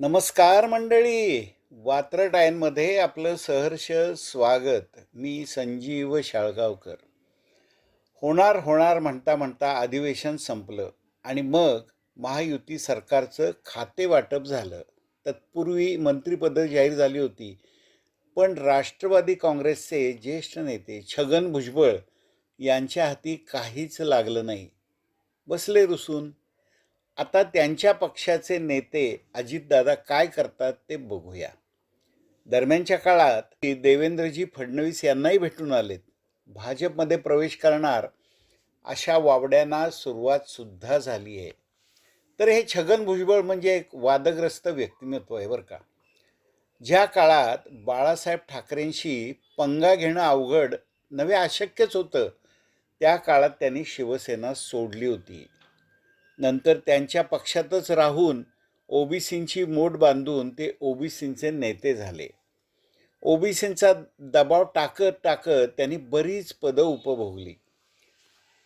नमस्कार मंडळी. वात्रटायनमध्ये आपलं सहर्ष स्वागत. मी संजीव शाळगावकर. होणार होणार म्हणता म्हणता अधिवेशन संपलं आणि मग महायुती सरकारचं खाते वाटप झालं. तत्पूर्वी मंत्रिपदं जाहीर झाली होती. पण राष्ट्रवादी काँग्रेसचे ज्येष्ठ नेते छगन भुजबळ यांच्या हाती काहीच लागलं नाही. बसले रुसून आता त्यांच्या पक्षाचे नेते अजितदादा काय करतात ते बघूया. दरम्यानच्या काळात देवेंद्रजी फडणवीस यांनाही भेटून आलेत. भाजपमध्ये प्रवेश करणार अशा वावड्यांना सुरुवातसुद्धा झाली आहे. तर हे छगन भुजबळ म्हणजे एक वादग्रस्त व्यक्तिमत्व आहे बरं का. ज्या काळात बाळासाहेब ठाकरेंशी पंगा घेणं अवघड नव्हे अशक्यच होतं त्या काळात त्यांनी शिवसेना सोडली होती. नंतर त्यांच्या पक्षातच राहून ओबीसींची मोठ बांधून ते ओबीसींचे नेते झाले. ओबीसींचा दबाव टाकत टाकत त्यांनी बरीच पदं उपभोगली.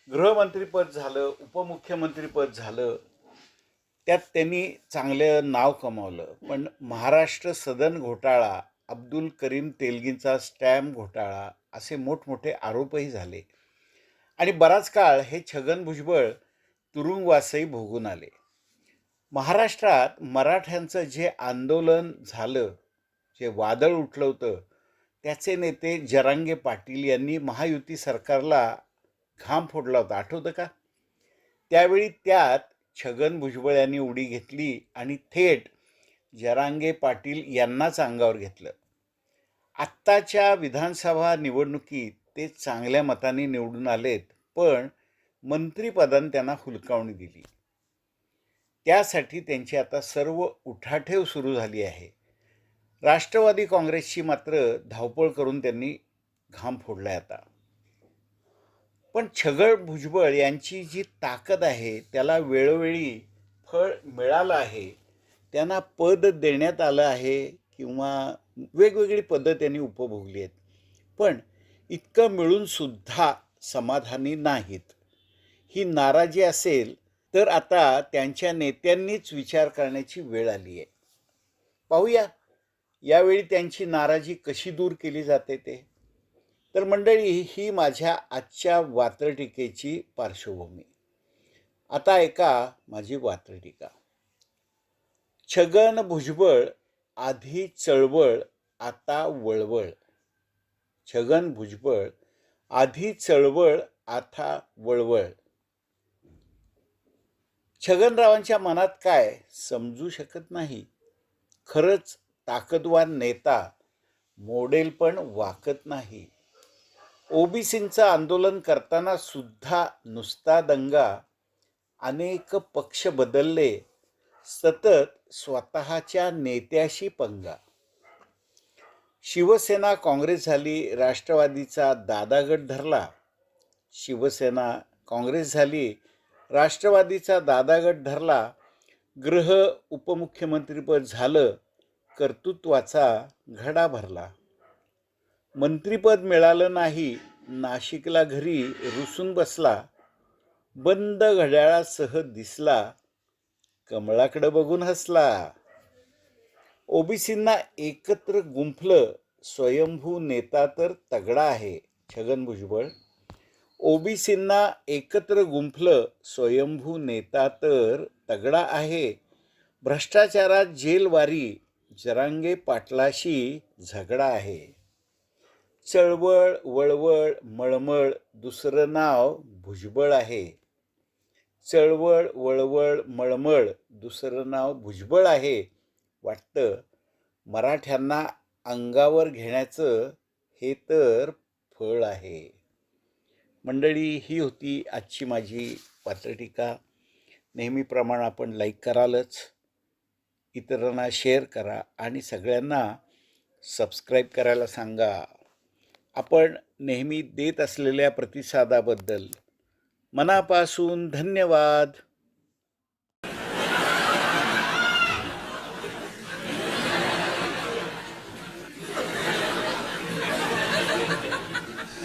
गृहमंत्रीपद झालं उपमुख्यमंत्रीपद झालं त्यात त्यांनी चांगलं नाव कमावलं. पण महाराष्ट्र सदन घोटाळा अब्दुल करीम तेलगींचा स्टॅम्प घोटाळा असे मोठमोठे आरोपही झाले. आणि बराच काळ हे छगन भुजबळ तुरुंगवासही भोगून आले. महाराष्ट्रात मराठ्यांचं जे आंदोलन झालं जे वादळ उठलं होतं त्याचे नेते जरांगे पाटील यांनी महायुती सरकारला घाम फोडला होता. आठवतं का? त्यावेळी त्यात छगन भुजबळ यांनी उडी घेतली आणि थेट जरांगे पाटील यांनाच अंगावर घेतलं. आत्ताच्या विधानसभा निवडणुकीत ते चांगल्या मताने निवडून आलेत पण मंत्रिपदाने त्यांना हुलकावणी दिली. त्यासाठी त्यांची आता सर्व उठाठेव सुरू झाली आहे. राष्ट्रवादी काँग्रेसची मात्र धावपळ करून त्यांनी घाम फोडलाय आता. पण छगळ भुजबळ यांची जी ताकद आहे त्याला वेळोवेळी फळ मिळालं आहे. त्यांना पद देण्यात आलं आहे किंवा वेगवेगळी पदं त्यांनी उपभोगली आहेत. पण इतकं मिळूनसुद्धा समाधानी नाहीत. ही नाराजी असेल तर आता त्यांच्या नेत्यांनीच विचार करण्याची वेळ आली आहे. पाहूया यावेळी त्यांची नाराजी कशी दूर केली जाते ते. तर मंडळी ही माझ्या आजच्या वात्रटिकेची पार्श्वभूमी. आता ऐका माझी वात्रटिका. छगन भुजबळ आधी चळवळ आता वळवळ. छगन भुजबळ आधी चळवळ आता वळवळ. छगनरावांच्या मनात काय समजू शकत नाही. खरंच ताकदवान नेता मॉडेल पण वाकत नाही. ओबीसींचं आंदोलन करताना सुद्धा नुसता दंगा अनेक पक्ष बदलले सतत स्वतःच्या नेत्याशी पंगा. शिवसेना काँग्रेस झाली राष्ट्रवादीचा दादागट धरला. शिवसेना काँग्रेस झाली राष्ट्रवादीचा दादागट धरला गृह उपमुख्यमंत्रीपद झालं कर्तृत्वाचा घडा भरला. मंत्रीपद मिळालं नाही नाशिकला घरी रुसून बसला बंद घड्याळासह दिसला कमळाकडं बघून हसला. ओबीसींना एकत्र गुंफलं स्वयंभू नेता तर तगडा आहे छगन भुजबळ. ओबीसींना एकत्र गुंफलं स्वयंभू नेता तर तगडा आहे. भ्रष्टाचारात जेलवारी जरांगे पाटलाशी झगडा आहे. चळवळ वळवळ मळमळ दुसरं नाव भुजबळ आहे. चळवळ वळवळ मळमळ दुसरं नाव भुजबळ आहे वाटतं. मराठ्यांना अंगावर घेण्याचं हे तर फळ आहे. मंडळी ही होती आजची माझी पात्रटीका. नेहमीप्रमाणे आपण लाईक करालच इतरांना शेअर करा आणि सगळ्यांना सबस्क्राईब करायला सांगा. आपण नेहमी देत असलेल्या प्रतिसादाबद्दल मनापासून धन्यवाद.